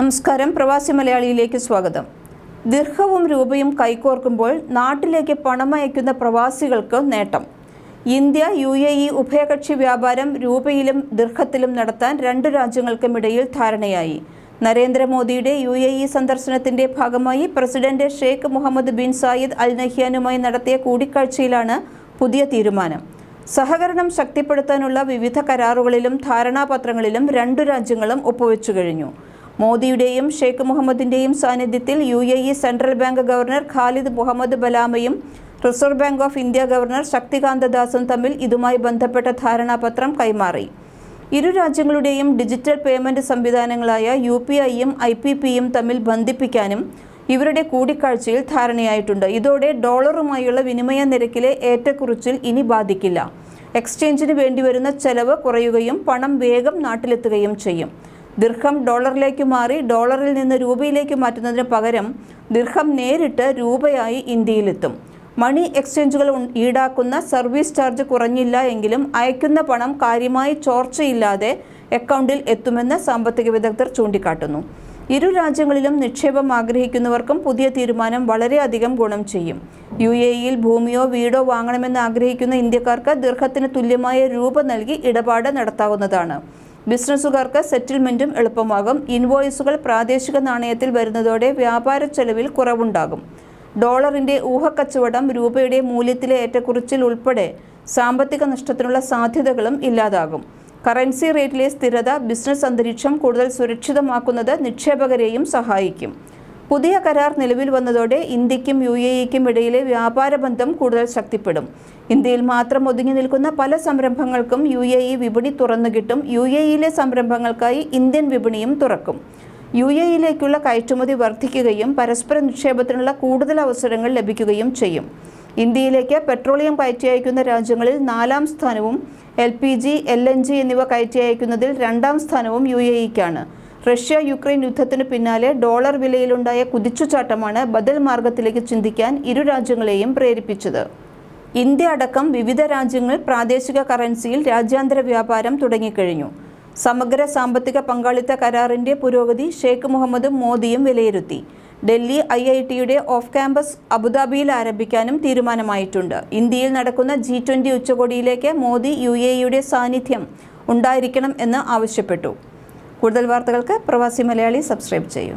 നമസ്കാരം. പ്രവാസി മലയാളിയിലേക്ക് സ്വാഗതം. ദീർഘവും രൂപയും കൈകോർക്കുമ്പോൾ നാട്ടിലേക്ക് പണമയക്കുന്ന പ്രവാസികൾക്ക് നേട്ടം. ഇന്ത്യ യു എ ഇ ഉഭയകക്ഷി വ്യാപാരം രൂപയിലും ദീർഘത്തിലും നടത്താൻ രണ്ടു രാജ്യങ്ങൾക്കുമിടയിൽ ധാരണയായി. നരേന്ദ്രമോദിയുടെ യു എ ഇ സന്ദർശനത്തിന്റെ ഭാഗമായി president Sheikh Mohammed bin Zayed Al നഹ്യാനുമായി നടത്തിയ കൂടിക്കാഴ്ചയിലാണ് പുതിയ തീരുമാനം. സഹകരണം ശക്തിപ്പെടുത്താനുള്ള വിവിധ കരാറുകളിലും ധാരണാപത്രങ്ങളിലും രണ്ടു രാജ്യങ്ങളും ഒപ്പുവെച്ചു കഴിഞ്ഞു. മോദിയുടെയും ഷെയ്ഖ് മുഹമ്മദിന്റെയും സാന്നിധ്യത്തിൽ U A E central bank governor Khalid Mohammed ബലാമയും reserve bank of India governor Shaktikanta ദാസും തമ്മിൽ ഇതുമായി ബന്ധപ്പെട്ട ധാരണാപത്രം കൈമാറി. ഇരു രാജ്യങ്ങളുടെയും ഡിജിറ്റൽ പേയ്മെന്റ് സംവിധാനങ്ങളായ യു പി ഐയും ഐ പി പിയും തമ്മിൽ ബന്ധിപ്പിക്കാനും ഇവരുടെ കൂടിക്കാഴ്ചയിൽ ധാരണയായിട്ടുണ്ട്. ഇതോടെ ഡോളറുമായുള്ള വിനിമയ നിരക്കിലെ ഏറ്റക്കുറിച്ചിൽ ഇനി ബാധിക്കില്ല. എക്സ്ചേഞ്ചിന് വേണ്ടിവരുന്ന ചെലവ് കുറയുകയും പണം വേഗം നാട്ടിലെത്തുകയും ചെയ്യും. ദീർഘം ഡോളറിലേക്ക് മാറി ഡോളറിൽ നിന്ന് രൂപയിലേക്ക് മാറ്റുന്നതിന് പകരം ദീർഘം നേരിട്ട് രൂപയായി ഇന്ത്യയിലെത്തും. മണി എക്സ്ചേഞ്ചുകൾ ഈടാക്കുന്ന സർവീസ് ചാർജ് കുറഞ്ഞില്ല എങ്കിലും അയക്കുന്ന പണം കാര്യമായി ചോർച്ചയില്ലാതെ അക്കൗണ്ടിൽ എത്തുമെന്ന് സാമ്പത്തിക വിദഗ്ധർ ചൂണ്ടിക്കാട്ടുന്നു. ഇരു രാജ്യങ്ങളിലും നിക്ഷേപം ആഗ്രഹിക്കുന്നവർക്കും പുതിയ തീരുമാനം വളരെയധികം ഗുണം ചെയ്യും. യു എ ഇയിൽ ഭൂമിയോ വീടോ വാങ്ങണമെന്ന് ആഗ്രഹിക്കുന്ന ഇന്ത്യക്കാർക്ക് ദീർഘത്തിന് തുല്യമായ രൂപ നൽകി ഇടപാട് നടത്താവുന്നതാണ്. ബിസിനസ്സുകാർക്ക് സെറ്റിൽമെന്റും എളുപ്പമാകും. ഇൻവോയ്സുകൾ പ്രാദേശിക നാണയത്തിൽ വരുന്നതോടെ വ്യാപാര ചെലവിൽ കുറവുണ്ടാകും. ഡോളറിന്റെ ഊഹക്കച്ചവടം രൂപയുടെ മൂല്യത്തിലെ ഏറ്റക്കുറിച്ചിൽ ഉൾപ്പെടെ സാമ്പത്തിക നഷ്ടത്തിനുള്ള സാധ്യതകളും ഇല്ലാതാകും. കറൻസി റേറ്റിലെ സ്ഥിരത ബിസിനസ് അന്തരീക്ഷം കൂടുതൽ സുരക്ഷിതമാക്കുന്നത് നിക്ഷേപകരെയും സഹായിക്കും. പുതിയ കരാർ നിലവിൽ വന്നതോടെ ഇന്ത്യക്കും യു എ ഇക്കും ഇടയിലെ വ്യാപാര ബന്ധം കൂടുതൽ ശക്തിപ്പെടും. ഇന്ത്യയിൽ മാത്രം ഒതുങ്ങി നിൽക്കുന്ന പല സംരംഭങ്ങൾക്കും യു എ ഇ വിപണി തുറന്നു കിട്ടും. യു എ ഇയിലെ സംരംഭങ്ങൾക്കായി ഇന്ത്യൻ വിപണിയും തുറക്കും. യു എ ഇയിലേക്കുള്ള കയറ്റുമതി വർദ്ധിക്കുകയും പരസ്പര നിക്ഷേപത്തിനുള്ള കൂടുതൽ അവസരങ്ങൾ ലഭിക്കുകയും ചെയ്യും. ഇന്ത്യയിലേക്ക് പെട്രോളിയം കയറ്റി അയക്കുന്ന രാജ്യങ്ങളിൽ നാലാം സ്ഥാനവും L P G L N G എന്നിവ കയറ്റി അയക്കുന്നതിൽ രണ്ടാം സ്ഥാനവും യു എ ഇക്കാണ്. റഷ്യ യുക്രൈൻ യുദ്ധത്തിന് പിന്നാലെ ഡോളർ വിലയിലുണ്ടായ കുതിച്ചുചാട്ടമാണ് ബദൽ മാർഗത്തിലേക്ക് ചിന്തിക്കാൻ ഇരു രാജ്യങ്ങളെയും പ്രേരിപ്പിച്ചത്. ഇന്ത്യ അടക്കം വിവിധ രാജ്യങ്ങൾ പ്രാദേശിക കറൻസിയിൽ രാജ്യാന്തര വ്യാപാരം തുടങ്ങിക്കഴിഞ്ഞു. സമഗ്ര സാമ്പത്തിക പങ്കാളിത്ത കരാറിന്റെ പുരോഗതി ഷെയ്ഖ് മുഹമ്മദും മോദിയും വിലയിരുത്തി. ഡൽഹി ഐ ഐ ടിയുടെ ഓഫ് ക്യാമ്പസ് അബുദാബിയിൽ ആരംഭിക്കാനും തീരുമാനമായിട്ടുണ്ട്. ഇന്ത്യയിൽ നടക്കുന്ന ജി ട്വന്റി ഉച്ചകോടിയിലേക്ക് മോദി യു എയുടെ സാന്നിധ്യം ഉണ്ടായിരിക്കണം എന്ന് ആവശ്യപ്പെട്ടു. കൂടുതൽ വാർത്തകൾക്ക് പ്രവാസി മലയാളി സബ്സ്ക്രൈബ് ചെയ്യൂ.